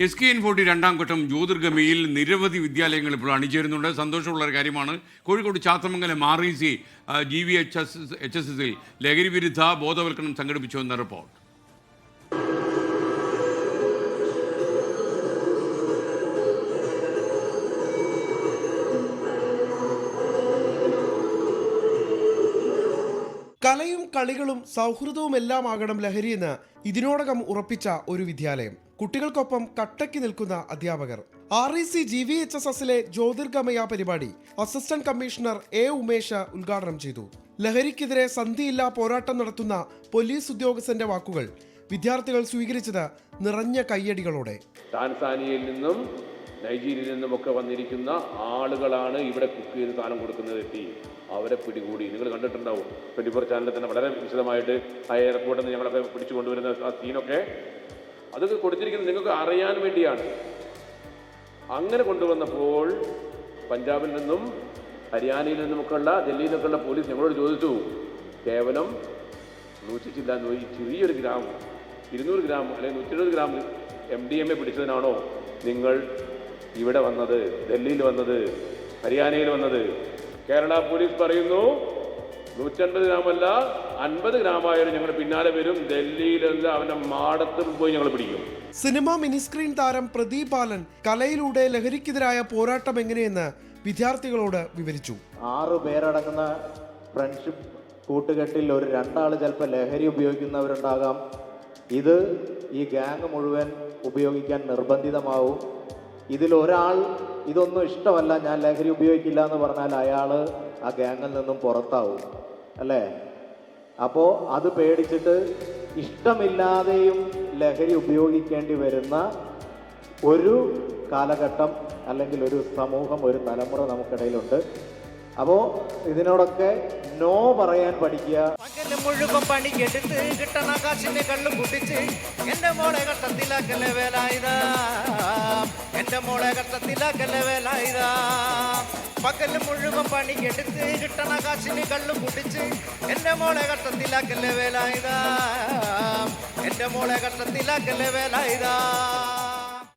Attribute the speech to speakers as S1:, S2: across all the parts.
S1: S K N forty രണ്ടാം ഘട്ടം ജ്യോതിർഗമിയിൽ നിരവധി വിദ്യാലയങ്ങൾ ഇപ്പോൾ അണിചേരുന്നുണ്ട്. സന്തോഷമുള്ള ഒരു കാര്യമാണ്. Kozhikode Chathamangalam R E C G V H S H S എസിൽ ബോധവൽക്കരണം സംഘടിപ്പിച്ചു എന്ന റിപ്പോർട്ട്.
S2: കലയും കളികളും സൗഹൃദവും എല്ലാം ആകണം ലഹരിയെന്ന് ഇതിനോടകം ഉറപ്പിച്ച ഒരു വിദ്യാലയം. കുട്ടികൾക്കൊപ്പം കട്ടയ്ക്ക് നിൽക്കുന്ന അധ്യാപകർ. R E C G V H S എസിലെ ജ്യോതിർഗമയ പരിപാടി അസിസ്റ്റന്റ് കമ്മീഷണർ എ ഉമേഷ് ഉദ്ഘാടനം ചെയ്തു. ലഹരിക്കെതിരെ സന്ധിയില്ലാ പോരാട്ടം നടത്തുന്ന പോലീസ് ഉദ്യോഗസ്ഥന്റെ വാക്കുകൾ വിദ്യാർത്ഥികൾ സ്വീകരിച്ചത് നിറഞ്ഞ കയ്യടികളോടെ.
S3: താൻസാനിയയിൽ നിന്നും നൈജീരിയയിൽ നിന്നുമൊക്കെ വന്നിരിക്കുന്ന ആളുകളാണ് ഇവിടെ കുക്ക് ചെയ്ത് സാധനം കൊടുക്കുന്നത് എത്തി. അവരെ പിടികൂടി. നിങ്ങൾ കണ്ടിട്ടുണ്ടാവും. ട്വന്റി ഫോർ ചാനലിൽ തന്നെ വളരെ വിശദമായിട്ട് ആ എയർപോർട്ടിൽ നിന്ന് ഞങ്ങളൊക്കെ പിടിച്ചു കൊണ്ടുവരുന്ന ആ സീനൊക്കെ അതൊക്കെ കൊടുത്തിരിക്കുന്നത് നിങ്ങൾക്ക് അറിയാൻ വേണ്ടിയാണ്. അങ്ങനെ കൊണ്ടുവന്നപ്പോൾ പഞ്ചാബിൽ നിന്നും ഹരിയാനയിൽ നിന്നുമൊക്കെയുള്ള ഡൽഹിയിൽ നിന്നൊക്കെയുള്ള പോലീസ് ഞങ്ങളോട് ചോദിച്ചു കേവലം നൂറ്റി ചില്ല ചെറിയൊരു ഗ്രാം ഇരുന്നൂറ് ഗ്രാം അല്ലെങ്കിൽ നൂറ്റി എഴുപത് gram M D M A പിടിച്ചതിനാണോ? നിങ്ങൾ ഇവിടെ വന്നത് ഡൽഹിയിൽ വന്നത് ഹരിയാനയിൽ വന്നത്. കേരള പോലീസ് പറയുന്നു നൂറ്റൻപത് ഗ്രാമല്ല അൻപത് ഗ്രാമായാലും ഞങ്ങൾ പിന്നാലെ വരും. ഡൽഹിയിലല്ല അവന്റെ മാടത്ത് പോയി ഞങ്ങൾ പിടിക്കും.
S2: സിനിമ മിനിസ്ക്രീൻ താരം പ്രദീപ് ബാലൻ കലയിലൂടെ ലഹരിക്കെതിരായ പോരാട്ടം എങ്ങനെയെന്ന് വിദ്യാർത്ഥികളോട് വിവരിച്ചു.
S4: ആറ് പേരടങ്ങുന്ന ഫ്രണ്ട്ഷിപ്പ് കൂട്ടുകെട്ടിൽ ഒരു രണ്ടാൾ ചിലപ്പോൾ ലഹരി ഉപയോഗിക്കുന്നവരുണ്ടാകാം. ഇത് ഈ ഗ്യാങ് മുഴുവൻ ഉപയോഗിക്കാൻ നിർബന്ധിതമാവും. ഇതിൽ ഒരാൾ ഇതൊന്നും ഇഷ്ടമല്ല ഞാൻ ലഹരി ഉപയോഗിക്കില്ല എന്ന് പറഞ്ഞാൽ അയാൾ ആ ഗ്യാങ്ങിൽ നിന്നും പുറത്താവും അല്ലേ? അപ്പോൾ അത് പേടിച്ചിട്ട് ഇഷ്ടമില്ലാതെയും ലഹരി ഉപയോഗിക്കേണ്ടി വരുന്ന ഒരു കാലഘട്ടം അല്ലെങ്കിൽ ഒരു സമൂഹം ഒരു തലമുറ നമുക്കിടയിലുണ്ട്. അപ്പോൾ ഇതിനോടൊക്കെ നോ പറയാൻ പഠിക്കുക.
S5: പകൽ മുഴുവൻ പണിയെടുത്ത് കിട്ടണ കാശിന് കള്ളും കുടിച്ച് എന്റെ മോളെ കട്ടത്തിലാക്കലെ വേലായിരാ എന്റെ മോളെ കട്ടത്തിലാക്കലെ വേലായിരാ പകൽ മുഴുവൻ പണിയെടുത്ത് കിട്ടണ കാശിന് കള്ളും കുടിച്ച് എന്റെ മോളെ കട്ടത്തിലാക്കലെ വേലായിരാ എന്റെ മോളെ കട്ടത്തിലാക്കലെ വേലായിരാ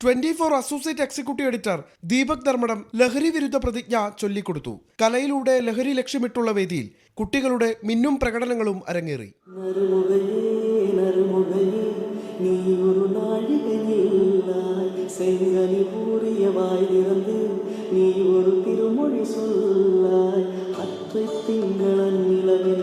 S2: twenty four associate executive editor Deepak Dharmadam ലഹരി വിരുദ്ധ പ്രതിജ്ഞ ചൊല്ലിക്കൊടുത്തു. കലയിലൂടെ ലഹരി ലക്ഷ്യമിട്ടുള്ള വേദിയിൽ കുട്ടികളുടെ മിന്നും പ്രകടനങ്ങളും അരങ്ങേറി.
S6: നീ ഒരു തിരുമൊഴി സൊല്ലായ് അത്രത്തിങ്കള നിലവിൽ